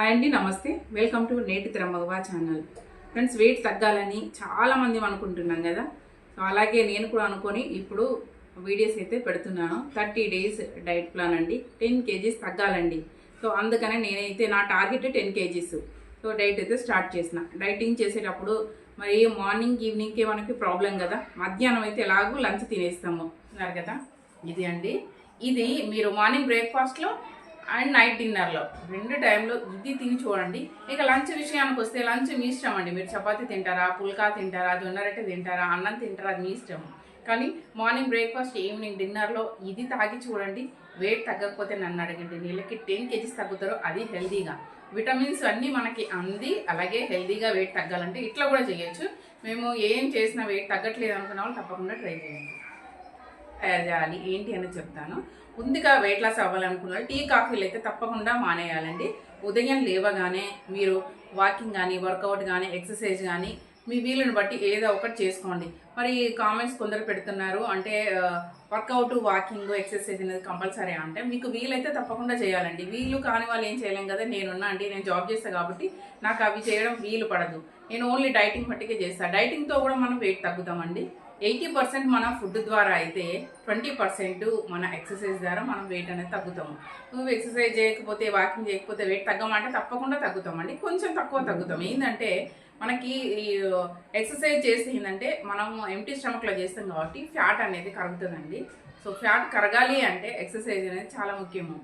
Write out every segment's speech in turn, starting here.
Hi అండి నమస్తే. Welcome to నేటి తిరమగవా ఛానల్ ఫ్రెండ్స్ వెయిట్ తగ్గాలని చాలా మంది అనుకుంటున్నాం కదా. సో అలాగే నేను కూడా అనుకొని ఇప్పుడు వీడియోస్ అయితే పెడుతున్నాను. థర్టీ డేస్ డైట్ ప్లాన్ అండి. టెన్ కేజీస్ తగ్గాలండి. సో అందుకనే నేనైతే నా target ten kgs so diet అయితే స్టార్ట్ చేసిన. డైటింగ్ చేసేటప్పుడు మరి మార్నింగ్ ఈవినింగ్కే మనకి ప్రాబ్లం కదా. మధ్యాహ్నం అయితే ఎలాగో లంచ్ తినేస్తాము. కదా. ఇది అండి. ఇది మీరు మార్నింగ్ బ్రేక్ఫాస్ట్లో అండ్ నైట్ డిన్నర్లో. రెండు టైంలో ఇది తిని చూడండి. ఇక లంచ్ విషయానికి వస్తే లంచ్ మీ ఇష్టం అండి. మీరు చపాతీ తింటారా పుల్కా తింటారా జొన్న రొట్టె తింటారా అన్నం తింటారా అది మీ ఇష్టం కానీ మార్నింగ్ బ్రేక్ఫాస్ట్ ఈవినింగ్ డిన్నర్లో ఇది తాగి చూడండి. వెయిట్ తగ్గకపోతే నన్ను అడగండి. నీళ్ళకి టెన్ కేజీస్ తగ్గుతారు అది హెల్దీగా. విటమిన్స్ అన్నీ మనకి అంది. అలాగే హెల్దీగా వెయిట్ తగ్గాలంటే ఇట్లా కూడా చేయొచ్చు. మేము ఏం చేసినా వెయిట్ తగ్గట్లేదు అనుకున్న వాళ్ళు తప్పకుండా ట్రై చేయండి. తయారు చేయాలి ఏంటి అని చెప్తాను. ముందుగా వెయిట్ లాస్ అవ్వాలనుకున్న టీ కాఫీలు అయితే తప్పకుండా మానేయాలండి. ఉదయం లేవగానే మీరు వాకింగ్ కానీ వర్కౌట్ కానీ ఎక్సర్సైజ్ కానీ మీ వీలుని బట్టి ఏదో ఒకటి చేసుకోండి. మరి కామెంట్స్ కొందరు పెడుతున్నారు అంటే వర్కౌట్ వాకింగ్ ఎక్సర్సైజ్ అనేది కంపల్సరీ అంటే మీకు వీలైతే తప్పకుండా చేయాలండి. వీలు కాని వాళ్ళు ఏం చేయలేం కదా నేనున్నా అండి నేను జాబ్ చేస్తాను కాబట్టి నాకు అవి చేయడం వీలు పడదు. నేను ఓన్లీ డైటింగ్ మట్టికే చేస్తాను డైటింగ్తో కూడా మనం వెయిట్ తగ్గుతామండి. ఎయిటీ పర్సెంట్ మన ఫుడ్ ద్వారా అయితే ట్వంటీ పర్సెంట్ మన ఎక్సర్సైజ్ ద్వారా మనం వెయిట్ అనేది తగ్గుతాము. నువ్వు ఎక్సర్సైజ్ చేయకపోతే వాకింగ్ చేయకపోతే వెయిట్ తగ్గమంటే తప్పకుండా తగ్గుతామండి. కొంచెం తక్కువ తగ్గుతాం ఏంటంటే మనకి ఈ uh, ఎక్సర్సైజ్ చేస్తే ఏంటంటే మనం ఎంటీ స్టమక్లో చేస్తాం కాబట్టి ఫ్యాట్ అనేది కరుగుతుందండి. సో ఫ్యాట్ కరగాలి అంటే ఎక్సర్సైజ్ అనేది చాలా ముఖ్యము.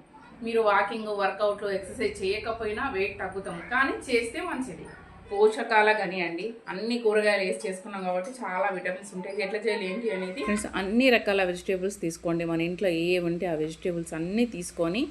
మీరు వాకింగ్ వర్కౌట్లు ఎక్సర్సైజ్ చేయకపోయినా వెయిట్ తగ్గుతాము. కానీ చేస్తే మంచిది. పోషకాల గని అండి. అన్ని కూరగాయలు వేసి చేసుకున్నాం కాబట్టి చాలా విటమిన్స్ ఉంటాయి. ఎట్లా చేయాలి ఏంటి అనేది ఫ్రెండ్స్ అన్ని రకాల వెజిటేబుల్స్ తీసుకోండి. మన ఇంట్లో ఏ ఉంటే ఆ వెజిటేబుల్స్ అన్నీ తీసుకొని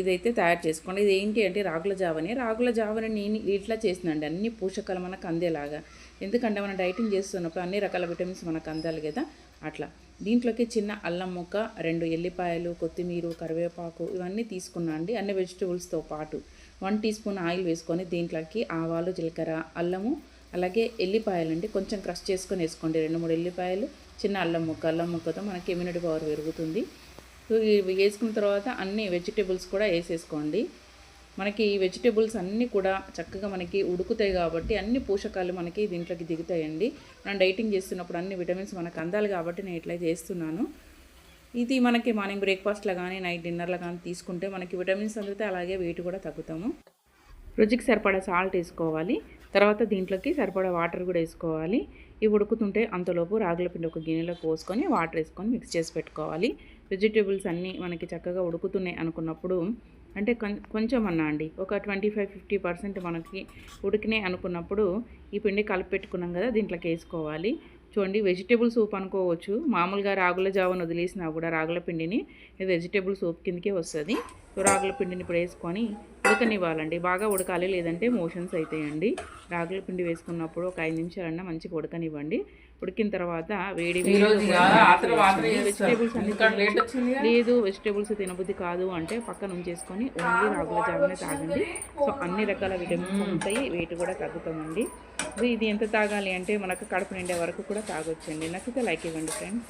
ఇదైతే తయారు చేసుకోండి. ఇది ఏంటి అంటే రాగుల జావని. రాగుల జావని నేను ఇట్లా చేసినండి. అన్ని పోషకాలు మనకు అందేలాగా. ఎందుకంటే మనం డైటింగ్ చేస్తున్నప్పుడు అన్ని రకాల విటమిన్స్ మనకు అందాలి కదా. అట్లా. దీంట్లోకి చిన్న అల్లం ముక్క రెండు ఎల్లిపాయలు కొత్తిమీర కరివేపాకు ఇవన్నీ తీసుకున్నా అండి. అన్ని వెజిటేబుల్స్తో పాటు. వన్ టీ స్పూన్ ఆయిల్ వేసుకొని దీంట్లోకి ఆవాలు జీలకర్ర అల్లము అలాగే ఎల్లిపాయలండి కొంచెం క్రష్ చేసుకొని వేసుకోండి. రెండు మూడు ఎల్లిపాయలు చిన్న అల్లం ముక్క. అల్లం ముక్కతో మనకి ఇమ్యూనిటీ పవర్ పెరుగుతుంది. వేసుకున్న తర్వాత అన్ని వెజిటేబుల్స్ కూడా వేసేసుకోండి. మనకి ఈ వెజిటేబుల్స్ అన్నీ కూడా చక్కగా మనకి ఉడుకుతాయి కాబట్టి అన్ని పోషకాలు మనకి దీంట్లోకి దిగుతాయండి. మనం డైటింగ్ చేస్తున్నప్పుడు అన్ని విటమిన్స్ మనకు అందాలి కాబట్టి నేను ఇట్లా చేస్తున్నాను. ఇది మనకి మార్నింగ్ బ్రేక్ఫాస్ట్లో కానీ నైట్ డిన్నర్లో కానీ తీసుకుంటే మనకి విటమిన్స్ అందితే అలాగే వెయిట్ కూడా తగ్గుతాము. రుచికి సరిపడా సాల్ట్ వేసుకోవాలి. తర్వాత దీంట్లోకి సరిపడా వాటర్ కూడా వేసుకోవాలి. ఇవి ఉడుకుతుంటే అంతలోపు రాగుల పిండి ఒక గిన్నెలో పోసుకొని వాటర్ వేసుకొని మిక్స్ చేసి పెట్టుకోవాలి. వెజిటేబుల్స్ అన్నీ మనకి చక్కగా ఉడుకుతున్నాయి అనుకున్నప్పుడు అంటే కొంచెం అన్నా అండి ఒక ట్వంటీ ఫైవ్ ఫిఫ్టీ పర్సెంట్ మనకి ఉడికినాయి అనుకున్నప్పుడు ఈ పిండి కలిపి పెట్టుకున్నాం కదా దీంట్లోకి వేసుకోవాలి. చూడండి వెజిటేబుల్ సూప్ అనుకోవచ్చు. మామూలుగా రాగుల జావను వదిలేసినా కూడా రాగుల పిండిని ఇది వెజిటేబుల్ సూప్ కిందకే వస్తుంది. రాగుల పిండిని ఇప్పుడు వేసుకొని ఉడకనివ్వాలండి. బాగా ఉడకాలి లేదంటే మోషన్స్ అవుతాయండి రాగుల పిండి వేసుకున్నప్పుడు ఒక ఐదు నిమిషాలన్నా మంచిగా ఉడకనివ్వండి. ఉడికిన తర్వాత వేడి వెజిటేబుల్స్ అన్ని లేదు వెజిటేబుల్స్ తినబుద్ధి కాదు అంటే పక్కన ఉంచేసుకొని ఓన్లీ రాగుల జామునే తాగండి. సో అన్ని రకాల విటమిన్స్ ఉంటాయి. వెయిట్ కూడా తగ్గుతామండి. ఇది ఎంత తాగాలి అంటే మనకు కడుపు నిండే వరకు కూడా తాగొచ్చండి. నచ్చితే లైక్ ఇవ్వండి ఫ్రెండ్స్